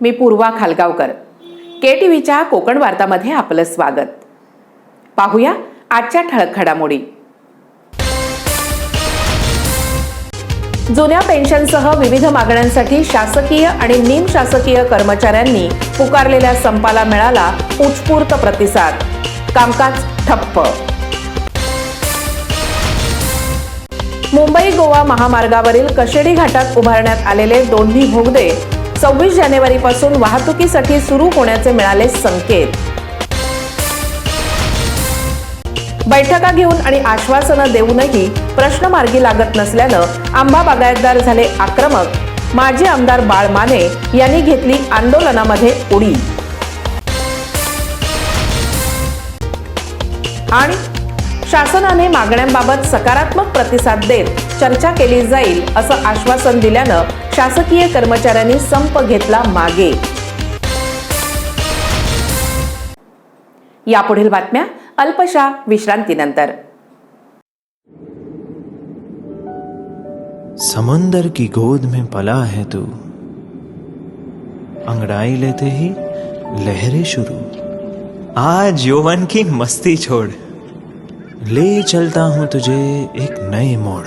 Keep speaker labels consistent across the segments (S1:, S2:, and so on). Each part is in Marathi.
S1: मी पूर्वा खालगावकर. के टी व्हीच्या कोकण वार्तामध्ये आपलं स्वागत. पाहूया आजच्या ठळक घडामोडी. जुन्या पेन्शनसह विविध मागण्यांसाठी शासकीय आणि निमशासकीय कर्मचाऱ्यांनी पुकारलेल्या संपाला मिळाला उत्स्फूर्त प्रतिसाद. कामकाज ठप्प. मुंबई गोवा महामार्गावरील कशेडी घाटात उभारण्यात आलेले दोन्ही भोगदे सव्वीस जानेवारीपासून वाहतुकीसाठी सुरू होण्याचे मिळाले संकेत. बैठका घेऊन आणि आश्वासनं देऊनही प्रश्न मार्गी लागत नसल्यानं आंबा बागायतदार झाले आक्रमक. माजी आमदार बाळ माने यांनी घेतली आंदोलनामध्ये उडी. आणि शासनाने मागण्यांबाबत सकारात्मक प्रतिसाद देत चर्चा केली जाईल असं आश्वासन दिल्यानं शासकीय कर्मचाऱ्यांनी संप घेतला मागे. यापुढील बातम्या अल्पशा विश्रांतीनंतर.
S2: समुंदर की गोद में पला है तू। अंगड़ाई लेते ही लहरें शुरू। आज यौवन की मस्ती छोड़। ले चलता हूं तुझे एक नए मोड़।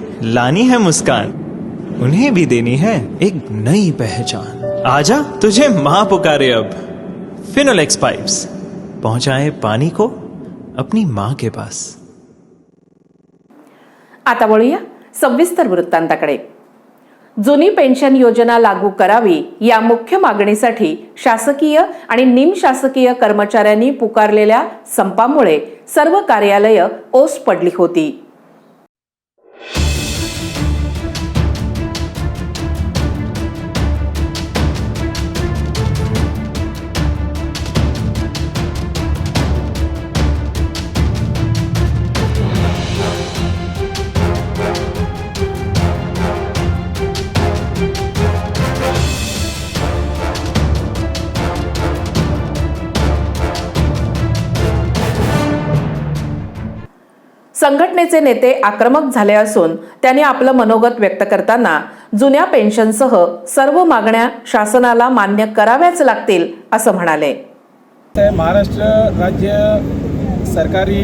S2: लानी है मुस्कान। उन्हें भी देनी है एक नई पहचान। आजा तुझे माँ पुकारे अब। फिनोलेक्स पाइप्स पहुंचाए पानी को अपनी माँ के पास।
S1: आता वळूया सविस्तर वृत्तांताकडे. जुनी पेन्शन योजना लागू करावी या मुख्य मागणीसाठी शासकीय आणि निमशासकीय कर्मचाऱ्यांनी पुकारलेल्या संपामुळे सर्व कार्यालय ओस पडली होती. संघटनेचे नेते आक्रमक झाले असून त्यांनी आपलं मनोगत व्यक्त करताना जुन्या पेन्शनसह सर्व मागण्या शासनाला मान्य कराव्याच लागतील असं म्हणाले.
S3: महाराष्ट्र राज्य सरकारी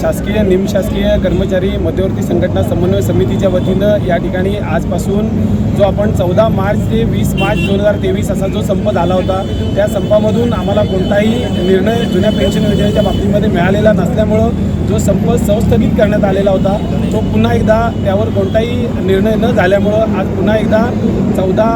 S3: शासकीय निमशासकीय कर्मचारी मध्यवर्ती संघटना समन्वय समितीच्या वतीनं या ठिकाणी आजपासून जो आपण चौदा मार्च ते वीस मार्च दोन हजार तेवीस असा जो संप झाला होता त्या संपामधून आम्हाला कोणताही निर्णय जुन्या पेन्शन योजनेच्या बाबतीमध्ये मिळालेला नसल्यामुळं जो संप संस्थगित करण्यात आलेला होता तो पुन्हा एकदा त्यावर कोणताही निर्णय न झाल्यामुळं आज पुन्हा एकदा चौदा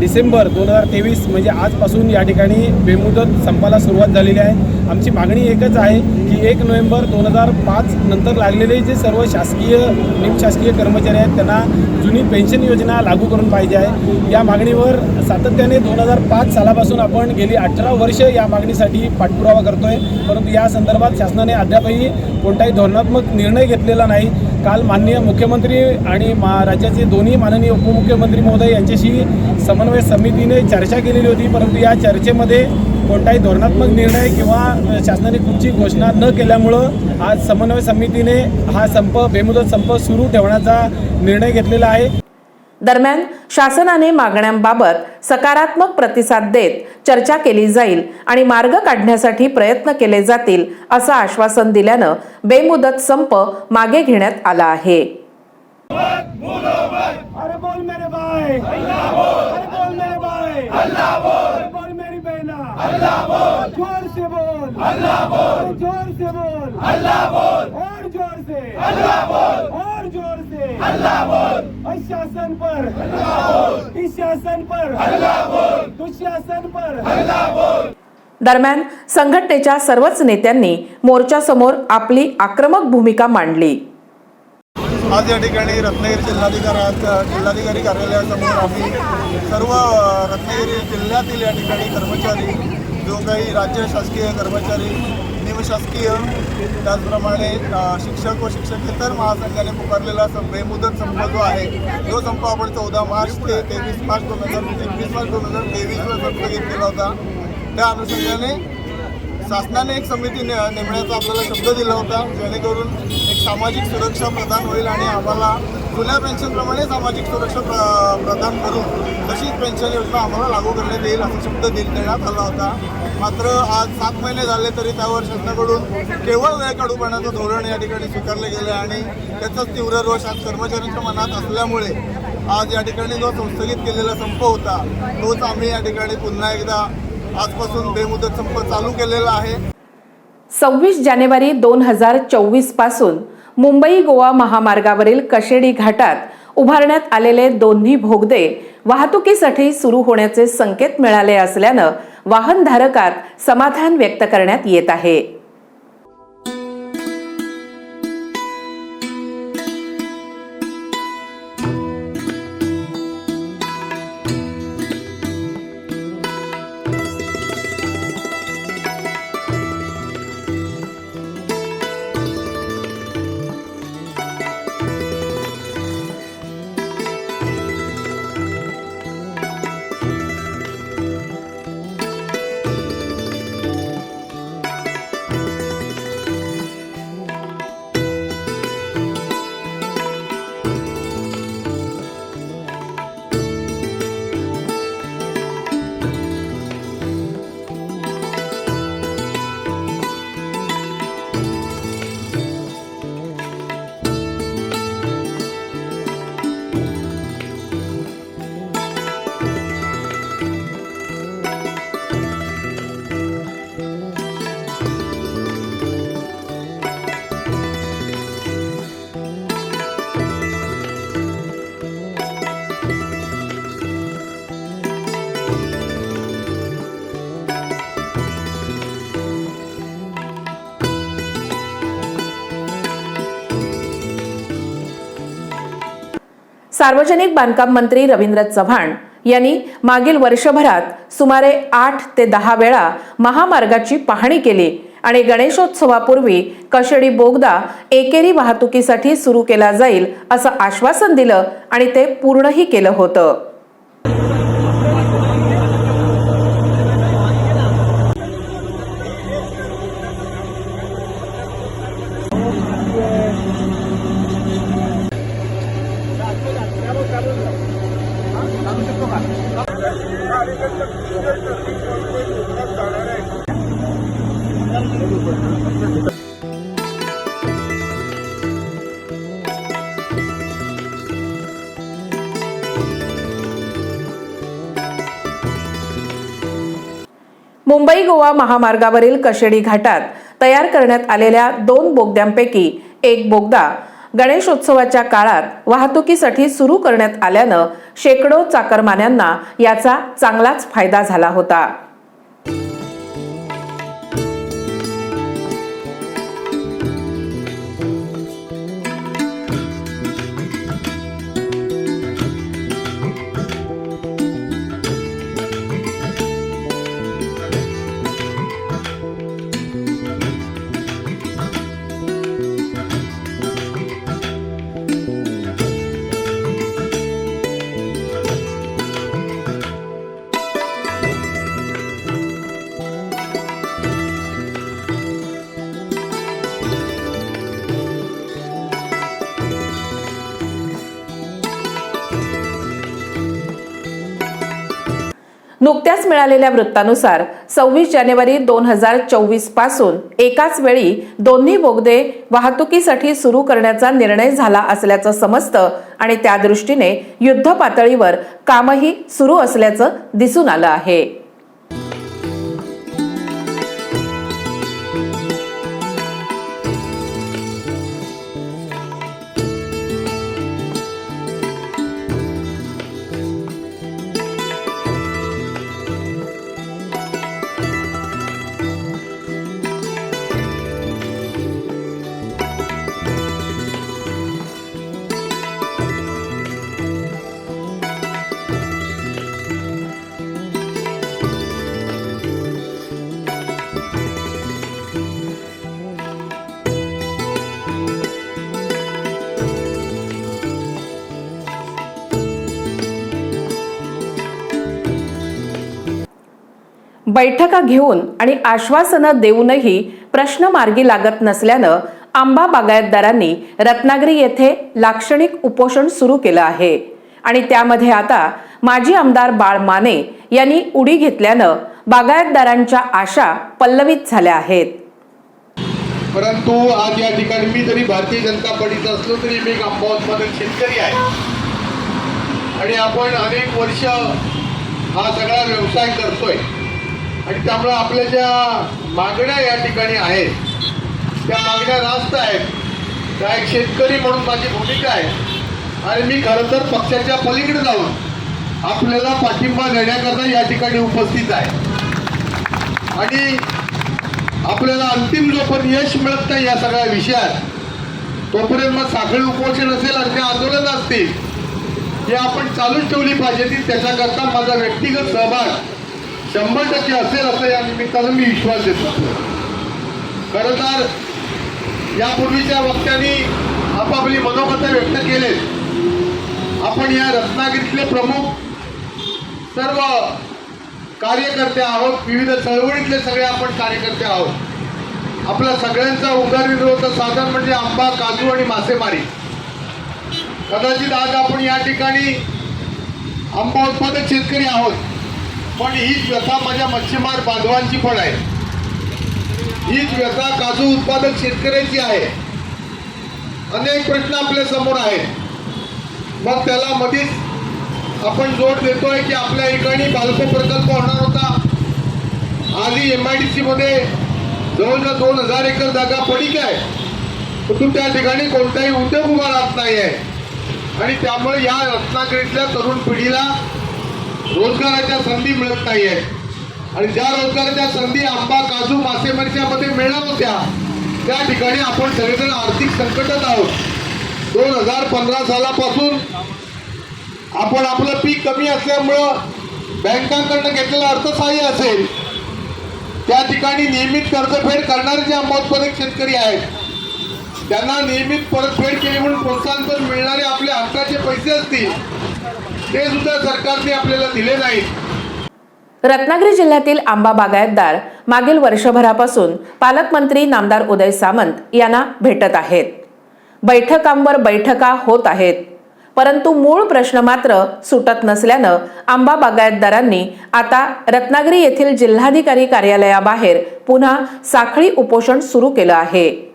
S3: डिसेंबर दोन हजार तेवीस म्हणजे आजपासून या ठिकाणी बेमुदत संपाला सुरुवात झालेली आहे. आमची मागणी एकच आहे एक नोव्हेंबर दोन हजार पाच नंतर लागलेले जे सर्व शासकीय निमशासकीय कर्मचारी आहेत त्यांना जुनी पेन्शन योजना लागू करून पाहिजे आहे. या मागणीवर सातत्याने दोन हजार पाच सालापासून आपण गेली अठरा वर्ष या मागणीसाठी पाठपुरावा करतोय. परंतु या संदर्भात शासनाने अद्यापही कोणताही धोरणात्मक निर्णय घेतलेला नाही. काल माननीय मुख्यमंत्री आणि मा राज्याचे दोन्ही माननीय उपमुख्यमंत्री महोदय यांच्याशी समन्वय समितीने चर्चा केलेली होती. परंतु या चर्चेमध्ये कोणताही धोरणात्मक निर्णय किंवा शासनाने कुठची घोषणा न केल्यामुळं आज समन्वय समितीने हा संप बेमुदत संप सुरू ठेवण्याचा निर्णय घेतलेला आहे.
S1: दरम्यान शासनाने मागण्यांबाबत सकारात्मक प्रतिसाद देत चर्चा केली जाईल आणि मार्ग काढण्यासाठी प्रयत्न केले जातील असं आश्वासन दिल्यानं बेमुदत संप मागे घेण्यात आला आहे.
S3: अरे बोल मेरे भाई. अल्लाह बोल अरे बोल मेरे भाई. अल्लाह बोल अरे बोल मेरी बहना अल्लाह बोल जोर से बोल। अल्लाह बोल जोर से बोल। अल्लाह बोल और जोर से। अल्लाह बोल और जोर से। अल्लाह बोल इस शासन पर। अल्लाह बोल इस शासन पर। अल्लाह बोल दुशासन पर। अल्लाह बोल
S1: दरम्यान संघटनेच्या सर्वच नेत्यांनी मोर्चासमोर आपली आक्रमक भूमिका मांडली.
S4: आज या ठिकाणी रत्नागिरी जिल्हाधिकारी जिल्हाधिकारी कार्यालयासमोर आम्ही सर्व रत्नागिरी जिल्ह्यातील या ठिकाणी कर्मचारी जो काही राज्य शासकीय कर्मचारी निमशासकीय त्याचप्रमाणे शिक्षक व शिक्षकेतर महासंघाने पुकारलेला सं बेमुदत संप जो आहे तो संप आपण चौदा मार्च ते तेवीस मार्च दोन हजार एकवीस मार्च दोन हजार तेवीसला संप केला होता. त्या अनुषंगाने शासनाने एक समिती ने नेमण्याचा आपल्याला शब्द दिला होता जेणेकरून सामाजिक सुरक्षा प्रदान होईल आणि आम्हाला जुन्या पेन्शनप्रमाणे सामाजिक सुरक्षा प्र प्रदान करून तशीच पेन्शन योजना आम्हाला लागू करण्यात येईल असा शब्द दे देण्यात आला होता. मात्र आज सात महिने झाले तरी त्यावर शासनाकडून केवळ वेळ काढूपणाचं धोरण या ठिकाणी स्वीकारलं गेलं आणि त्याचाच तीव्र रोष आज कर्मचाऱ्यांच्या मनात असल्यामुळे आज या ठिकाणी जो संस्थगित केलेला संप होता तोच आम्ही या ठिकाणी पुन्हा एकदा आजपासून बेमुदत संप चालू केलेला आहे.
S1: सव्वीस जानेवारी दोन हजार चोवीसपासून मुंबई गोवा महामार्गावरील कशेडी घाटात उभारण्यात आलेले दोन्ही भोगदे वाहतुकीसाठी सुरू होण्याचे संकेत मिळाले असल्यानं वाहनधारकात समाधान व्यक्त करण्यात येत आहे. सार्वजनिक बांधकाम मंत्री रवींद्र चव्हाण यांनी मागील वर्षभरात सुमारे आठ ते दहा वेळा महामार्गाची पाहणी केली आणि गणेशोत्सवापूर्वी कशेडी बोगदा एकेरी वाहतुकीसाठी सुरू केला जाईल असं आश्वासन दिलं आणि ते पूर्णही केलं होतं. मुंबई गोवा महामार्गावरील कशेडी घाटात तयार करण्यात आलेल्या दोन बोगद्यांपैकी एक बोगदा गणेशोत्सवाच्या काळात वाहतुकीसाठी सुरू करण्यात आल्यानं शेकडो चाकरमान्यांना याचा चांगलाच फायदा झाला होता. नुकत्याच मिळालेल्या वृत्तानुसार सव्वीस जानेवारी दोन हजार चोवीसपासून एकाच वेळी दोन्ही बोगदे वाहतुकीसाठी सुरू करण्याचा निर्णय झाला असल्याचं समजतं आणि त्या दृष्टीने युद्ध पातळीवर कामही सुरू असल्याचं दिसून आलं आहे. बैठका घेऊन आणि आश्वासनं देऊनही प्रश्न मार्गी लागत नसल्यानं आंबा बागायतदारांनी रत्नागिरी येथे लाक्षणिक उपोषण सुरू केलं आहे. आणि त्यामध्ये आता माजी आमदार बाळ माने यांनी उडी घेतल्यानं बागायतदारांच्या आशा पल्लवित झाल्या आहेत.
S5: परंतु आज या ठिकाणी मी जरी भारतीय जनता पार्टीचा असलो तरी मी एक आंबा उत्पादक शेतकरी आहे. आणि आपण अनेक वर्ष हा सगळा व्यवसाय करतोय. आणि त्यामुळं आपल्या ज्या मागण्या या ठिकाणी आहेत त्या मागण्या रास्त आहेत. त्या एक शेतकरी म्हणून माझी भूमिका आहे. आणि मी खरं तर पक्षाच्या पलीकडे जाऊन आपल्याला पाठिंबा देण्याकरता या ठिकाणी उपस्थित आहे. आणि आपल्याला अंतिम जोपर्यंत यश मिळत नाही या सगळ्या विषयात तोपर्यंत मग साखळी उपोषण असेल आणि ते आंदोलन असतील हे आपण चालूच ठेवली पाहिजे. ती त्याच्याकरता माझा व्यक्तिगत सहभाग शंभर टक्के असेल असं या निमित्तानं मी विश्वास देतो. खरं तर यापूर्वीच्या वक्त्यांनी आपापली मनोगत व्यक्त केलेत आपण या रत्नागिरीतले प्रमुख सर्व कार्यकर्ते आहोत विविध चळवळीतले सगळे आपण कार्यकर्ते आहोत. आपला सगळ्यांचा उदरनिर्वाह साधन म्हणजे आंबा काजू आणि मासेमारी. कदाचित आज आपण या ठिकाणी आंबा उत्पादक शेतकरी आहोत. पण हीच व्यथा माझ्या मच्छीमार बांधवांची पण आहे. हीच व्यथा काजू उत्पादक शेतकऱ्याची आहे. अनेक प्रश्न आपल्यासमोर आहेत. मग त्याला मध्येच आपण जोड देतोय की आपल्या ठिकाणी बालको प्रकल्प होणार होता. आधी एम आय डी सी मध्ये जवळजवळ दोन हजार एकर जागा पडीक आहे. परंतु त्या ठिकाणी कोणताही उद्योग उभा राहत नाही आहे आणि त्यामुळे या रत्नागिरीतल्या तरुण पिढीला रोजगाराच्या संधी मिळत नाही आहेत आणि ज्या रोजगाराच्या संधी आंबा काजू मासेमारीच्यामध्ये मिळणार होत्या त्या ठिकाणी आपण सगळेजण आर्थिक संकटात आहोत. दोन हजार पंधरा सालापासून आपण आपलं पीक कमी असल्यामुळं बँकांकडनं घेतलेलं अर्थसहाय्य असेल त्या ठिकाणी नियमित कर्जफेड करणारे जे आंबा उत्पादक शेतकरी आहेत त्यांना नियमित परतफेड केली म्हणून प्रोत्साहनपर मिळणारे आपले हक्काचे पैसे असतील. ते सुद्धा सरकारने आपल्याला दिले नाहीत.
S1: रत्नागिरी जिल्ह्यातील आंबा बागायतदार मागील वर्षभरापासून पालकमंत्री नामदार उदय सामंत यांना भेटत आहेत. बैठकांवर बैठका होत आहेत. परंतु मूळ प्रश्न मात्र सुटत नसल्यानं आंबा बागायतदारांनी आता रत्नागिरी येथील जिल्हाधिकारी कार्यालयाबाहेर पुन्हा साखळी उपोषण सुरू केलं आहे.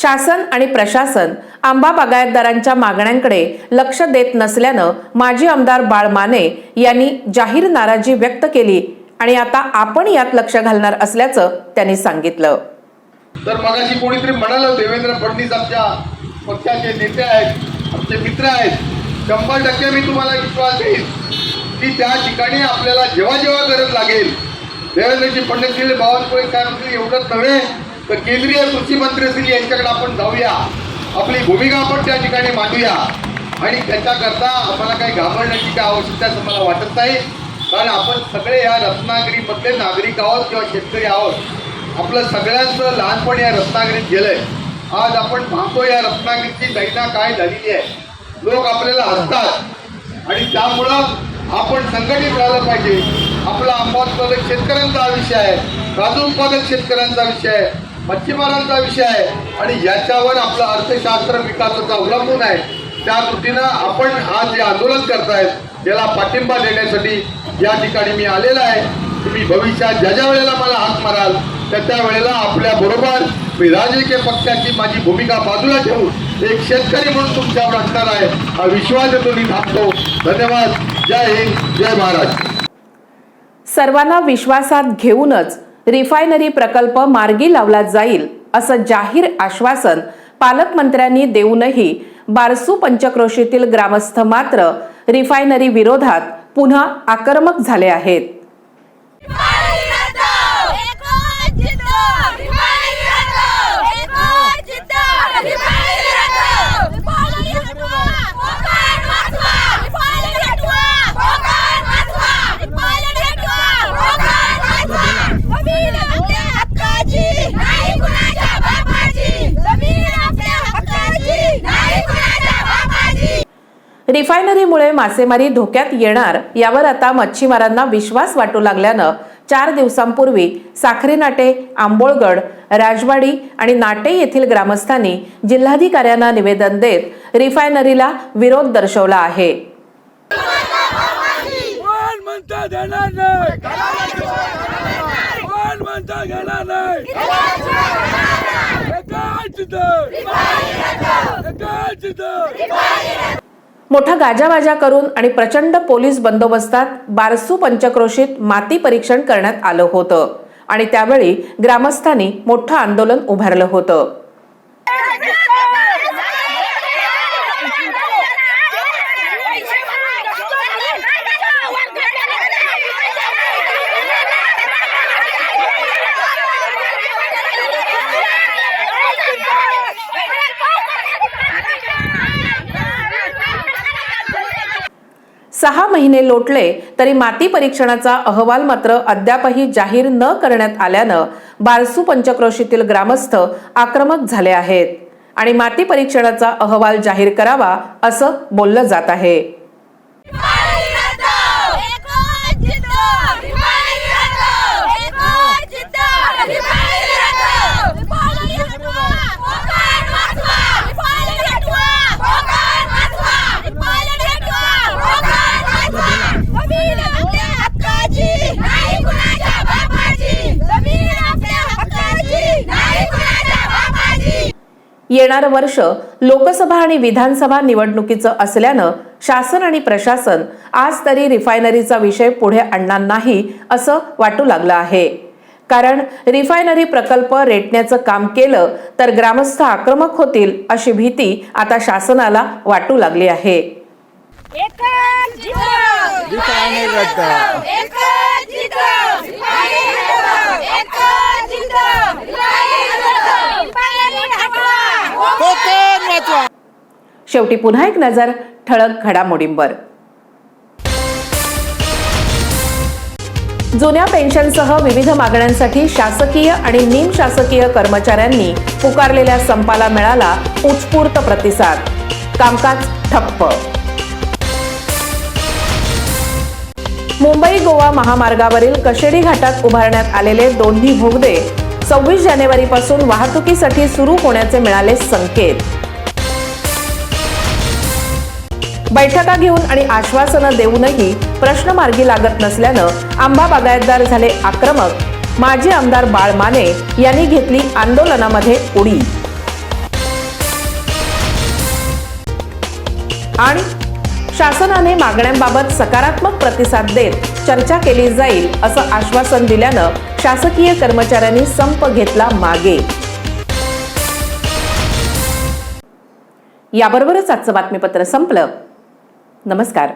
S1: शासन आणि प्रशासन आंबा बागायतदारांच्या मागण्यांकडे लक्ष देत नसल्यानं माजी आमदार बाळ माने यांनी जाहीर नाराजी व्यक्त केली आणि आता आपण यात लक्ष घालणार असल्याचं त्यांनी सांगितलं.
S5: तर मगाशी कोणीतरी म्हणालं देवेंद्र फडणवीस आमच्या पक्षाचे नेते आहेत आमचे मित्र आहेत. शंभर टक्के मी तुम्हाला विश्वास देईन की त्या ठिकाणी आपल्याला जेव्हा जेव्हा गरज लागेल देवेंद्रजी फडणवीस बावनकुळे काय म्हणतील एवढंच नव्हे तर केंद्रीय कृषी मंत्री श्री यांच्याकडे आपण जाऊया. आपली भूमिका आपण त्या ठिकाणी मांडूया. आणि त्याच्याकरता आम्हाला काही घाबरण्याची काय आवश्यकता असं मला वाटत नाही. कारण आपण सगळे या रत्नागिरीमधले नागरिक आहोत किंवा शेतकरी आहोत. आपलं सगळ्यांचं लहानपण या रत्नागिरीत आहे आज आपण पाहतो या रत्नागिरीची दैना काय झालेली आहे. लोक आपल्याला हसतात. आणि त्यामुळं आपण संघटित राहिलं पाहिजे. आपला आंबा उत्पादक शेतकऱ्यांचा विषय आहे. काजू उत्पादक शेतकऱ्यांचा विषय आहे. मच्छीमारांचा विषय आहे आणि याच्यावर आपलं अर्थशास्त्र विकासाचा अवलंबून आहे. त्या दृष्टीनं आपण आज जे आंदोलन करतायत त्याला पाठिंबा देण्यासाठी या ठिकाणी मी आलेला आहे. तुम्ही भविष्यात ज्या ज्या वेळेला मला हात माराल त्या त्या वेळेला आपल्या बरोबर मी राजकीय पक्षाची माझी भूमिका बाजूला ठेवून एक शेतकरी म्हणून तुमच्यावर असणार आहे. हा विश्वास तुम्ही मी थांबतो. धन्यवाद. जय हिंद. जय महाराज.
S1: सर्वांना विश्वासात घेऊनच रिफायनरी प्रकल्प मार्गी लावला जाईल असं जाहीर आश्वासन पालकमंत्र्यांनी देऊनही बारसू पंचक्रोशीतील ग्रामस्थ मात्र रिफायनरी विरोधात पुन्हा आक्रमक झाले आहेत. रिफायनरीमुळे मासेमारी धोक्यात येणार यावर आता मच्छीमारांना विश्वास वाटू लागल्यानं चार दिवसांपूर्वी साखरी नाटे आंबोळगड राजवाडी आणि नाटे येथील ग्रामस्थांनी जिल्हाधिकाऱ्यांना निवेदन देत रिफायनरीला विरोध दर्शवला आहे. मोठा गाजावाजा करून आणि प्रचंड पोलीस बंदोबस्तात बारसू पंचक्रोशीत माती परीक्षण करण्यात आलं होतं. आणि त्यावेळी ग्रामस्थांनी मोठं आंदोलन उभारलं होतं. सहा महिने लोटले तरी माती परीक्षणाचा अहवाल मात्र अद्यापही जाहीर न करण्यात आल्यानं बारसू पंचक्रोशीतील ग्रामस्थ आक्रमक झाले आहेत. आणि माती परीक्षणाचा अहवाल जाहीर करावा असं बोललं जात आहे. येणारं वर्ष लोकसभा आणि विधानसभा निवडणुकीचं असल्यानं शासन आणि प्रशासन आज तरी रिफायनरीचा विषय पुढे आणणार नाही असं वाटू लागलं आहे. कारण रिफायनरी प्रकल्प रेटण्याचं काम केलं तर ग्रामस्थ आक्रमक होतील अशी भीती आता शासनाला वाटू लागली आहे. शेवटी पुन्हा एक नजर ठळक घडामोडींवर. जुन्या पेन्शनसह विविध मागण्यांसाठी शासकीय आणि निमशासकीय कर्मचाऱ्यांनी पुकारलेल्या संपाला मिळाला उत्स्फूर्त प्रतिसाद. कामकाज ठप्प. मुंबई गोवा महामार्गावरील कशेडी घाटात उभारण्यात आलेले दोन्ही भोगदे सव्वीस जानेवारीपासून वाहतुकीसाठी सुरू होण्याचे मिळाले संकेत. बैठका घेऊन आणि आश्वासनं देऊनही प्रश्न मार्गी लागत नसल्यानं आंबा बागायतदार झाले आक्रमक. माजी आमदार बाळ माने यांनी घेतली आंदोलनामध्ये उडी. आणि शासनाने मागण्यांबाबत सकारात्मक प्रतिसाद देत चर्चा केली जाईल असं आश्वासन दिल्यानं शासकीय कर्मचाऱ्यांनी संप घेतला मागे. याबरोबरच आजचं बातमीपत्र संपलं. नमस्कार.